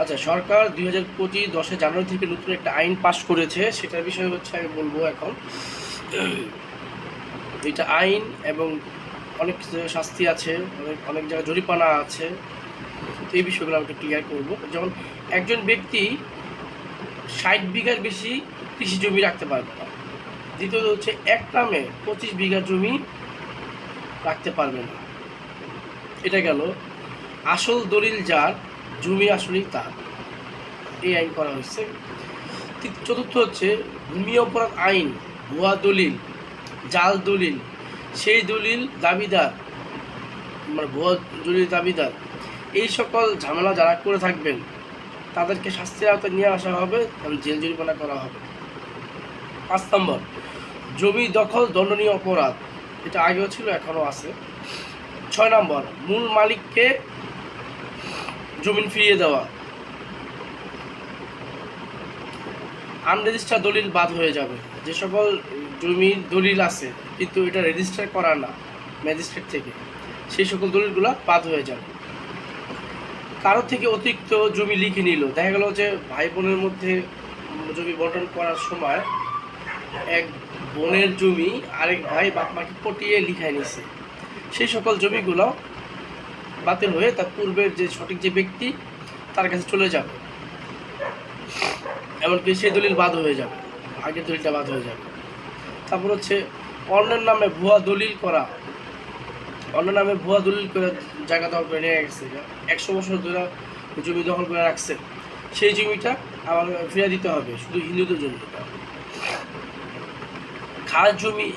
আচ্ছা সরকার দুই হাজার পঁচিশ দশই জানুয়ারি থেকে নতুন একটা আইন পাশ করেছে। সেটার বিষয়ে হচ্ছে আমি বলব এখন এটা আইন এবং অনেক শাস্তি আছে, অনেক অনেক জায়গায় জরিপানা আছে। এই বিষয়গুলো আমি একটু ক্লিয়ার করব। যেমন একজন ব্যক্তি ষাট বিঘার বেশি কৃষি জমি রাখতে পারবে না। দ্বিতীয়ত হচ্ছে এক নামে পঁচিশ বিঘা জমি রাখতে পারবে না। এটা গেল। আসল দলিল যার জমি আসলেই তার। এই আইন করা হয়েছে। চতুর্থ হচ্ছে ভূমি অপরাধ আইন, ভুয়া দলিল, জাল দলিল। সেই দলিল দাবিদার মানে ভুয়া দলিল দাবিদার, এই সকল ঝামেলা যারা করে থাকবেন, তাদেরকে শাস্তির আওতায় নিয়ে আসা হবে এবং জেল জরিমানা করা হবে। পাঁচ নম্বর, জমি দখল দণ্ডনীয় অপরাধ, এটা আগেও ছিল, এখনও আছে। ছয় নম্বর, মূল মালিককে জমিন ফিরিয়ে দেওয়া। আনরেজিস্টার দলিল বাদ হয়ে যাবে। যে সকল জমির দলিল আছে, কিন্তু এটা রেজিস্টার করা না ম্যাজিস্ট্রেট থেকে, সেই সকল দলিলগুলো বাদ হয়ে যাবে। কারও থেকে অতিরিক্ত জমি লিখে নিল। দেখা গেল যে ভাই বোনের মধ্যে জমি বন্টন করার সময় এক বোনের জমি আরেক ভাই বাপ মাকে পটিয়ে লিখায় নিছে। সেই সকল জমিগুলো বাতিল হয়ে তার পূর্বের যে সঠিক যে ব্যক্তি, তার কাছে চলে যাবে। এমনকি সেই দলিল বাদ হয়ে যাবে, আগের দলিলটা বাদ হয়ে যাবে। তারপর হচ্ছে, অন্যের নামে ভুয়া দলিল করা। অন্য নামে ভুয়া দলিল করে জায়গা দখল করে নিয়ে গেছে। একশো বছর ধরে জমি দখল করে রাখছে। সেই জমিটা আবার ফিরে দিতে হবে, শুধু হিন্দুদের জমিটা খাস জমি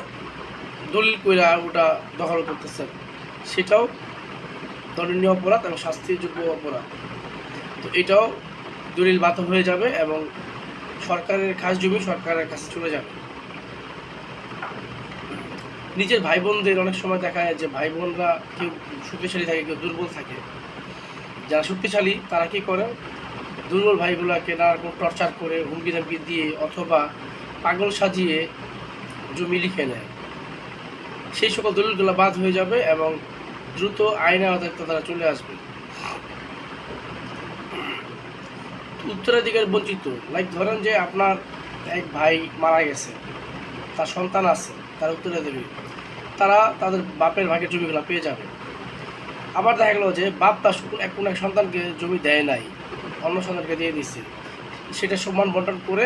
দলিল করে ওটা দখল করতেছে। সেটাও দণ্ডনীয় অপরাধ এবং শাস্তিযোগ্য অপরাধ। তো এটাও দলিল বাতিল হয়ে যাবে এবং সরকারের খাস জমি সরকারের কাছে চলে যাবে। নিজের ভাই বোনদের অনেক সময় দেখা যায় যে ভাই বোনরা কেউ শক্তিশালী থাকে, কেউ দুর্বল থাকে। যারা শক্তিশালী, তারা কী করে? দুর্বল ভাইগুলোকে নানা রকম টর্চার করে হুমকি ধামকি দিয়ে অথবা পাগল সাজিয়ে জমি লিখে নেয়। সেই সকল দলিলগুলো বাদ হয়ে যাবে এবং দ্রুত আইনে আওতায় তারা চলে আসবে। উত্তরাধিকার বঞ্চিত। লাইক ধরেন যে আপনার এক ভাই মারা গেছে, তার সন্তান আছে, তার উত্তরাধিকারী। তারা তাদের বাপের ভাগের জমিগুলো পেয়ে যাবে। আবার দেখা গেলো যে বাপ তার এক কোনো এক সন্তানকে জমি দেয় নাই, অন্য সন্তানকে দিয়ে দিচ্ছে সেটা সম্মান বন্টন করে,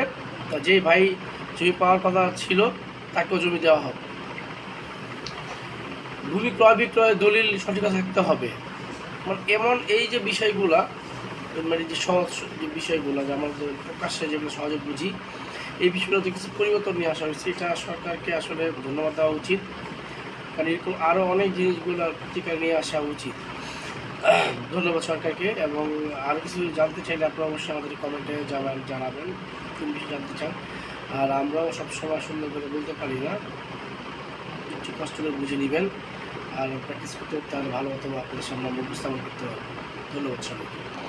যে ভাই জমি পাওয়ার কথা ছিল, তাকেও জমি দেওয়া হবে। ভূমি ক্রয় বিক্রয় দলিল সঠিক থাকতে হবে। মানে এমন এই যে বিষয়গুলা মানে যে সহজ যে বিষয়গুলো, যে আমাদের প্রকাশ্যে যেগুলো সহজে বুঝি, এই বিষয়গুলোতে কিছু পরিবর্তন নিয়ে আসা হয়েছে। এটা সরকারকে আসলে ধন্যবাদ দেওয়া উচিত। কারণ এরকম আরও অনেক জিনিসগুলো প্রতিকার নিয়ে আসা উচিত। ধন্যবাদ সরকারকে এবং আরও কিছু জানতে চাইলে আপনারা অবশ্যই আমাদের কমেন্টে জানাবেন, কোন বিষয়ে জানতে চান। আর আমরাও সবসময় সুন্দর করে বলতে পারি না। একটু কষ্ট করে বুঝে নেবেন আর প্র্যাকটিস করতে তার ভালো আপনাদের সম্ভব আমরা উপস্থাপন করতে হবে। ধন্যবাদ সবাইকে।